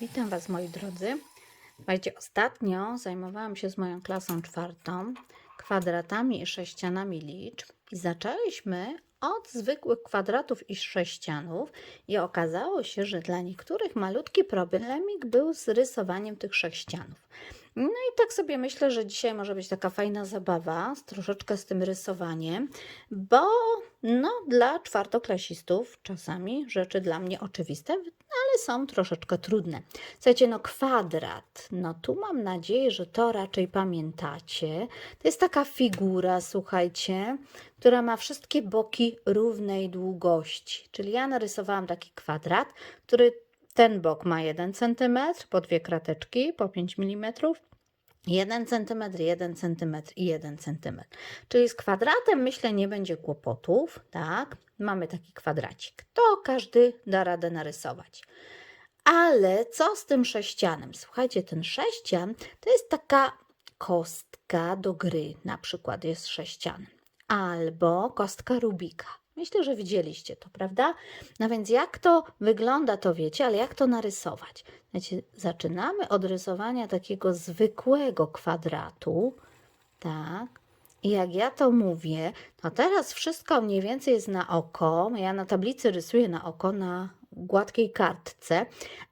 Witam Was moi drodzy. Słuchajcie, ostatnio zajmowałam się z moją klasą czwartą kwadratami i sześcianami liczb i zaczęliśmy od zwykłych kwadratów i sześcianów i okazało się, że dla niektórych malutki problemik był z rysowaniem tych sześcianów. No i tak sobie myślę, że dzisiaj może być taka fajna zabawa, z troszeczkę z tym rysowaniem, bo no dla czwartoklasistów czasami rzeczy dla mnie oczywiste, ale są troszeczkę trudne. Słuchajcie, no kwadrat, no tu mam nadzieję, że to raczej pamiętacie. To jest taka figura, słuchajcie, która ma wszystkie boki równej długości. Czyli ja narysowałam taki kwadrat, który ten bok ma 1 cm, po dwie krateczki, po 5 mm. 1 cm, 1 cm i 1 cm. Czyli z kwadratem myślę nie będzie kłopotów, tak? Mamy taki kwadracik. To każdy da radę narysować. Ale co z tym sześcianem? Słuchajcie, ten sześcian to jest taka kostka do gry, na przykład jest sześcian, albo kostka Rubika. Myślę, że widzieliście to, prawda? No więc jak to wygląda, to wiecie, ale jak to narysować? Znaczy, zaczynamy od rysowania takiego zwykłego kwadratu, tak? I jak ja to mówię, to teraz wszystko mniej więcej jest na oko. Ja na tablicy rysuję na oko na gładkiej kartce,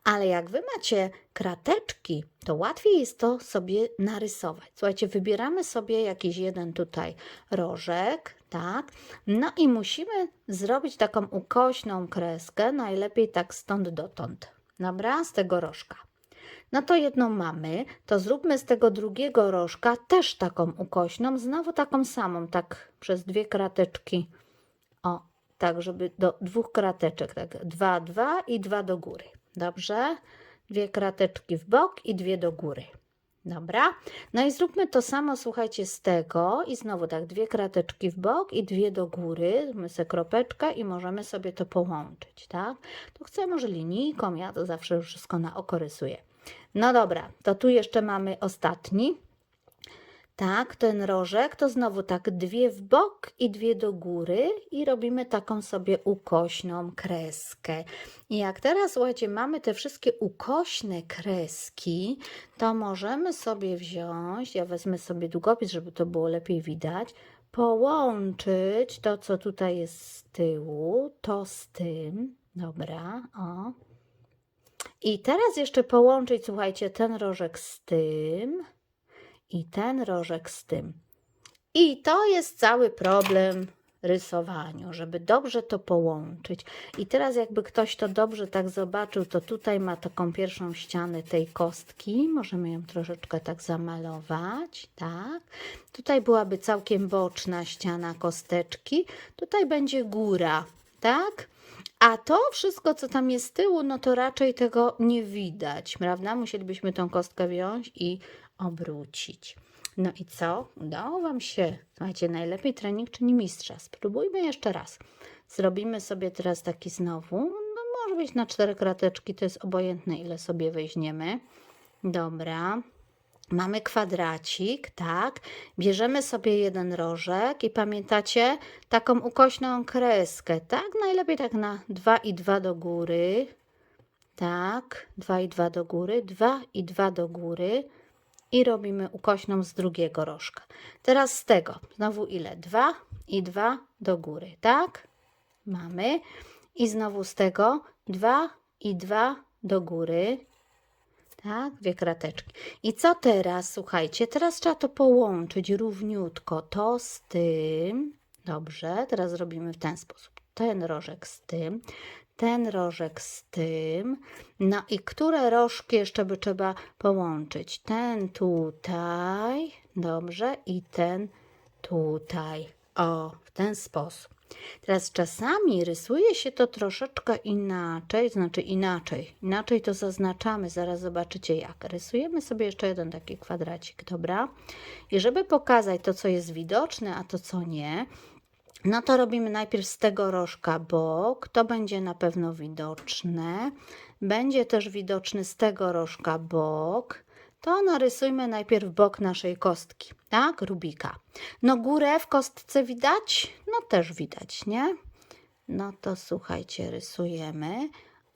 ale jak wy macie krateczki, to łatwiej jest to sobie narysować. Słuchajcie, wybieramy sobie jakiś jeden tutaj rożek, tak? No i musimy zrobić taką ukośną kreskę, najlepiej tak stąd dotąd. Dobra, z tego rożka. No to jedną mamy, to zróbmy z tego drugiego rożka też taką ukośną, znowu taką samą, tak przez dwie krateczki. Tak, żeby do dwóch krateczek, tak, dwa, dwa i dwa do góry. Dobrze? Dwie krateczki w bok i dwie do góry. Dobra? No i zróbmy to samo, słuchajcie, z tego i znowu tak, dwie krateczki w bok i dwie do góry. Zróbmy sobie kropeczkę i możemy sobie to połączyć, tak? To chcę może linijką, ja to zawsze wszystko na oko rysuję. No dobra, to tu jeszcze mamy ostatni. Tak, ten rożek to znowu tak dwie w bok i dwie do góry i robimy taką sobie ukośną kreskę. I jak teraz, słuchajcie, mamy te wszystkie ukośne kreski, to możemy sobie wziąć, ja wezmę sobie długopis, żeby to było lepiej widać, połączyć to, co tutaj jest z tyłu, to z tym. Dobra, o. I teraz jeszcze połączyć, słuchajcie, ten rożek z tym i ten rożek z tym. I to jest cały problem rysowaniu, żeby dobrze to połączyć. I teraz jakby ktoś to dobrze tak zobaczył, to tutaj ma taką pierwszą ścianę tej kostki. Możemy ją troszeczkę tak zamalować, tak? Tutaj byłaby całkiem boczna ściana kosteczki. Tutaj będzie góra, tak? A to wszystko, co tam jest z tyłu, no to raczej tego nie widać, prawda? Musielibyśmy tą kostkę wziąć i obrócić. No i co? Udało Wam się. Słuchajcie, najlepiej trening czyni mistrza. Spróbujmy jeszcze raz. Zrobimy sobie teraz taki znowu. No może być na cztery krateczki, to jest obojętne, ile sobie weźmiemy. Dobra. Mamy kwadracik, tak. Bierzemy sobie jeden rożek i pamiętacie taką ukośną kreskę, tak? Najlepiej tak na 2 i 2 do góry. Tak, 2 i 2 do góry, 2 i 2 do góry i robimy ukośną z drugiego rożka. Teraz z tego, znowu ile? 2 i 2 do góry, tak? Mamy. I znowu z tego 2 i 2 do góry. Tak, dwie krateczki. I co teraz? Słuchajcie, teraz trzeba to połączyć równiutko. To z tym. Dobrze, teraz zrobimy w ten sposób. Ten rożek z tym, ten rożek z tym. No i które rożki jeszcze by trzeba połączyć? Ten tutaj, dobrze, i ten tutaj. O, w ten sposób. Teraz czasami rysuje się to troszeczkę inaczej, znaczy inaczej. Inaczej to zaznaczamy, zaraz zobaczycie jak. Rysujemy sobie jeszcze jeden taki kwadracik, dobra? I żeby pokazać to, co jest widoczne, a to, co nie, no to robimy najpierw z tego rożka bok, to będzie na pewno widoczne. Będzie też widoczny z tego rożka bok. To narysujmy najpierw bok naszej kostki, tak? Rubika. No górę w kostce widać? No też widać, nie? No to słuchajcie, rysujemy.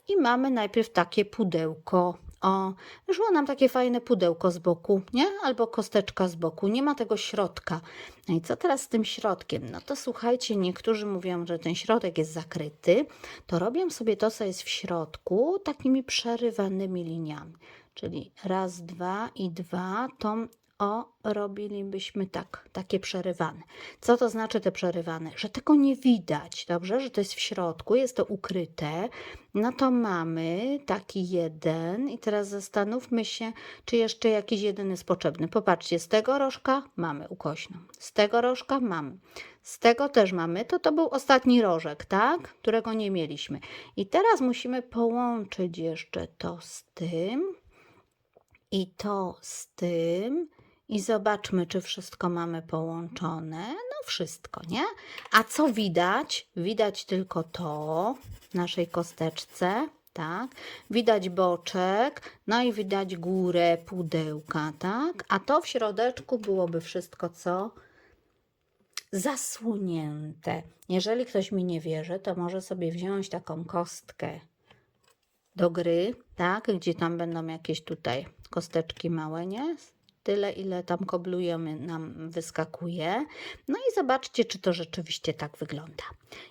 I mamy najpierw takie pudełko, O, wyszło nam takie fajne pudełko z boku, nie? Albo kosteczka z boku. Nie ma tego środka. No i co teraz z tym środkiem? No to słuchajcie, niektórzy mówią, że ten środek jest zakryty. To robię sobie to, co jest w środku, takimi przerywanymi liniami. Czyli raz, dwa i dwa, tą o, robilibyśmy tak, takie przerywane. Co to znaczy te przerywane? Że tego nie widać, dobrze? Że to jest w środku, jest to ukryte. No to mamy taki jeden i teraz zastanówmy się, czy jeszcze jakiś jeden jest potrzebny. Popatrzcie, z tego rożka mamy ukośną, z tego rożka mamy, z tego też mamy. To to był ostatni rożek, tak? Którego nie mieliśmy. I teraz musimy połączyć jeszcze to z tym i to z tym. I zobaczmy, czy wszystko mamy połączone. No, wszystko, nie? A co widać? Widać tylko to w naszej kosteczce, tak? Widać boczek, no i widać górę pudełka, tak? A to w środeczku byłoby wszystko, co zasłonięte. Jeżeli ktoś mi nie wierzy, to może sobie wziąć taką kostkę do gry, tak? Gdzie tam będą jakieś tutaj kosteczki małe, nie? Tyle, ile tam koblujemy, nam wyskakuje. No i zobaczcie, czy to rzeczywiście tak wygląda.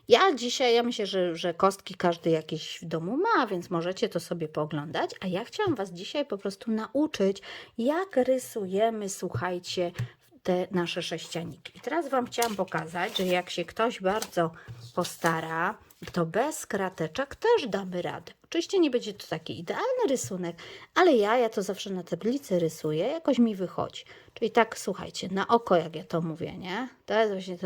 Ja dzisiaj, ja myślę, że, że kostki każdy jakieś w domu ma, więc możecie to sobie pooglądać. A ja chciałam Was dzisiaj po prostu nauczyć, jak rysujemy, słuchajcie, te nasze sześcianiki. I teraz Wam chciałam pokazać, że jak się ktoś bardzo postara, to bez krateczek też damy radę. Oczywiście nie będzie to taki idealny rysunek, ale ja, ja to zawsze na tablicy rysuję, jakoś mi wychodzi. Czyli tak, słuchajcie, na oko, jak ja to mówię, nie? To jest właśnie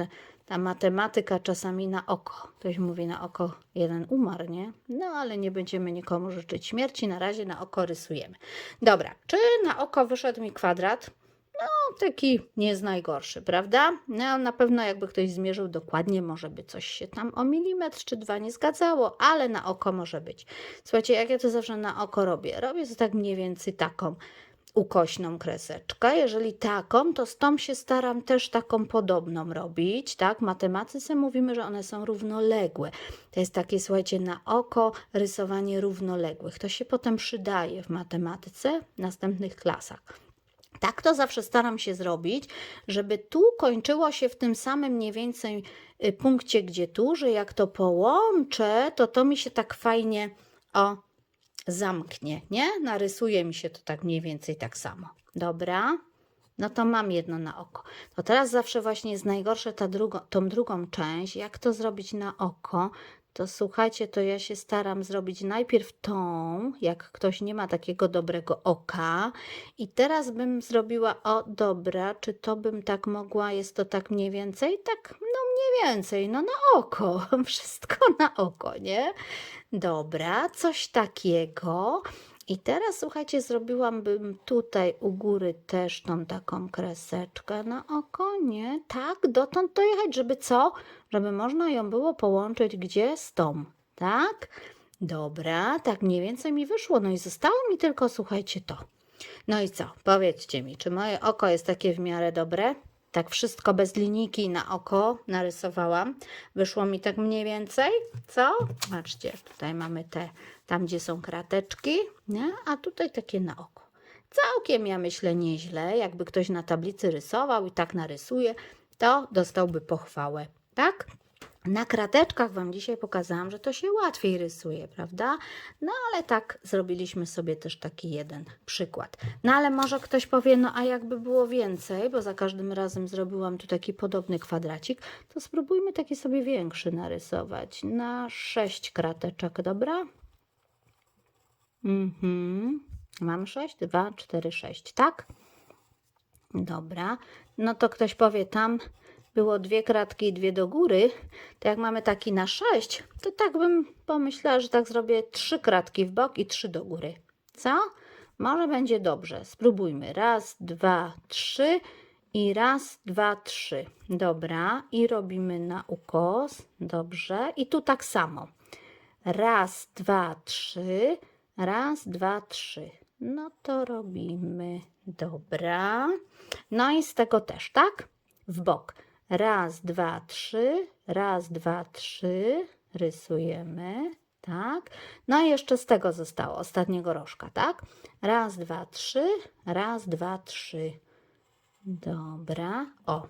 ta, matematyka czasami na oko. Ktoś mówi na oko, jeden umarł, nie? No, ale nie będziemy nikomu życzyć śmierci, na razie na oko rysujemy. Dobra, czy na oko wyszedł mi kwadrat? No, taki nie jest najgorszy, prawda? No, na pewno jakby ktoś zmierzył dokładnie, może by coś się tam o milimetr czy dwa nie zgadzało, ale na oko może być. Słuchajcie, jak ja to zawsze na oko robię? Robię to tak mniej więcej taką ukośną kreseczkę. Jeżeli taką, to z tą się staram też taką podobną robić, tak? Matematyce mówimy, że one są równoległe. To jest takie, słuchajcie, na oko rysowanie równoległych. To się potem przydaje w matematyce w następnych klasach. Tak to zawsze staram się zrobić, żeby tu kończyło się w tym samym mniej więcej y, punkcie, gdzie tu, że jak to połączę, to to mi się tak fajnie o zamknie, nie? Narysuje mi się to tak mniej więcej tak samo. Dobra? No to mam jedno na oko. To teraz zawsze właśnie jest najgorsze ta drugo, tą drugą część. Jak to zrobić na oko? To słuchajcie, to ja się staram zrobić najpierw tą, jak ktoś nie ma takiego dobrego oka. I teraz bym zrobiła, o dobra, czy to bym tak mogła, jest to tak mniej więcej? Tak, no mniej więcej, no na oko, wszystko na oko, nie? Dobra, coś takiego. I teraz słuchajcie, zrobiłabym tutaj u góry też tą taką kreseczkę na oko, nie? Tak, dotąd dojechać, żeby co? Żeby można ją było połączyć gdzie z tą, tak? Dobra, tak mniej więcej mi wyszło. No i zostało mi tylko, słuchajcie, to. No i co? Powiedzcie mi, czy moje oko jest takie w miarę dobre? Tak wszystko bez linijki na oko narysowałam. Wyszło mi tak mniej więcej, co? Patrzcie, tutaj mamy te, tam gdzie są krateczki, nie? a tutaj takie na oko. Całkiem ja myślę nieźle, jakby ktoś na tablicy rysował i tak narysuje, to dostałby pochwałę, tak? Na krateczkach Wam dzisiaj pokazałam, że to się łatwiej rysuje, prawda? No ale tak zrobiliśmy sobie też taki jeden przykład. No ale może ktoś powie, no a jakby było więcej, bo za każdym razem zrobiłam tu taki podobny kwadracik, to spróbujmy taki sobie większy narysować. Na sześć krateczek, dobra? Mhm. Mam sześć, dwa, cztery, sześć, tak? Dobra. No to ktoś powie tam było dwie kratki i dwie do góry, to jak mamy taki na sześć, to tak bym pomyślała, że tak zrobię trzy kratki w bok i trzy do góry. Co? Może będzie dobrze. Spróbujmy. Raz, dwa, trzy i raz, dwa, trzy. Dobra. I robimy na ukos. Dobrze. I tu tak samo. Raz, dwa, trzy. Raz, dwa, trzy. No to robimy. Dobra. No i z tego też, tak? W bok. Raz, dwa, trzy. Raz, dwa, trzy. Rysujemy. tak? No i jeszcze z tego zostało, ostatniego rożka, tak? Raz, dwa, trzy, raz, dwa, trzy. Dobra, o.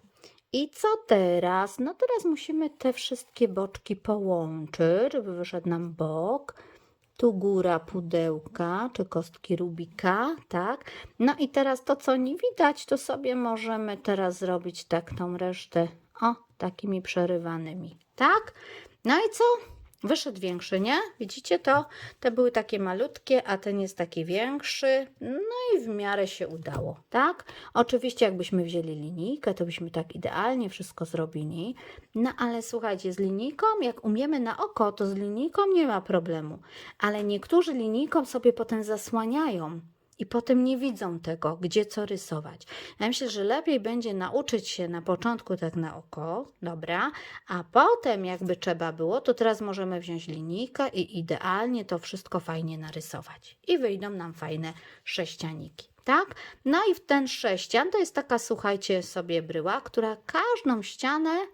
I co teraz? No teraz musimy te wszystkie boczki połączyć, żeby wyszedł nam bok. Tu góra pudełka, czy kostki Rubika, tak? No i teraz to, co nie widać, to sobie możemy teraz zrobić tak tą resztę, o, takimi przerywanymi, tak? No i co? Wyszedł większy, nie? Widzicie to? Te były takie malutkie, a ten jest taki większy. No i w miarę się udało, tak? Oczywiście, jakbyśmy wzięli linijkę, to byśmy tak idealnie wszystko zrobili. No ale słuchajcie, z linijką, jak umiemy na oko, to z linijką nie ma problemu. Ale niektórzy linijką sobie potem zasłaniają i potem nie widzą tego, gdzie co rysować. Ja myślę, że lepiej będzie nauczyć się na początku tak na oko, dobra, a potem jakby trzeba było, to teraz możemy wziąć linijkę i idealnie to wszystko fajnie narysować. I wyjdą nam fajne sześcianiki. Tak? No i w ten sześcian to jest taka, słuchajcie, sobie bryła, która każdą ścianę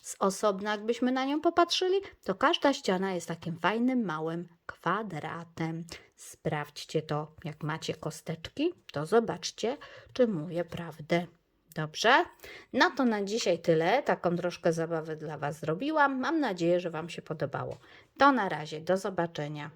z osobna, jakbyśmy na nią popatrzyli, to każda ściana jest takim fajnym, małym kwadratem. Sprawdźcie to, jak macie kosteczki, to zobaczcie, czy mówię prawdę. Dobrze? No to na dzisiaj tyle. Taką troszkę zabawę dla Was zrobiłam. Mam nadzieję, że Wam się podobało. To na razie. Do zobaczenia.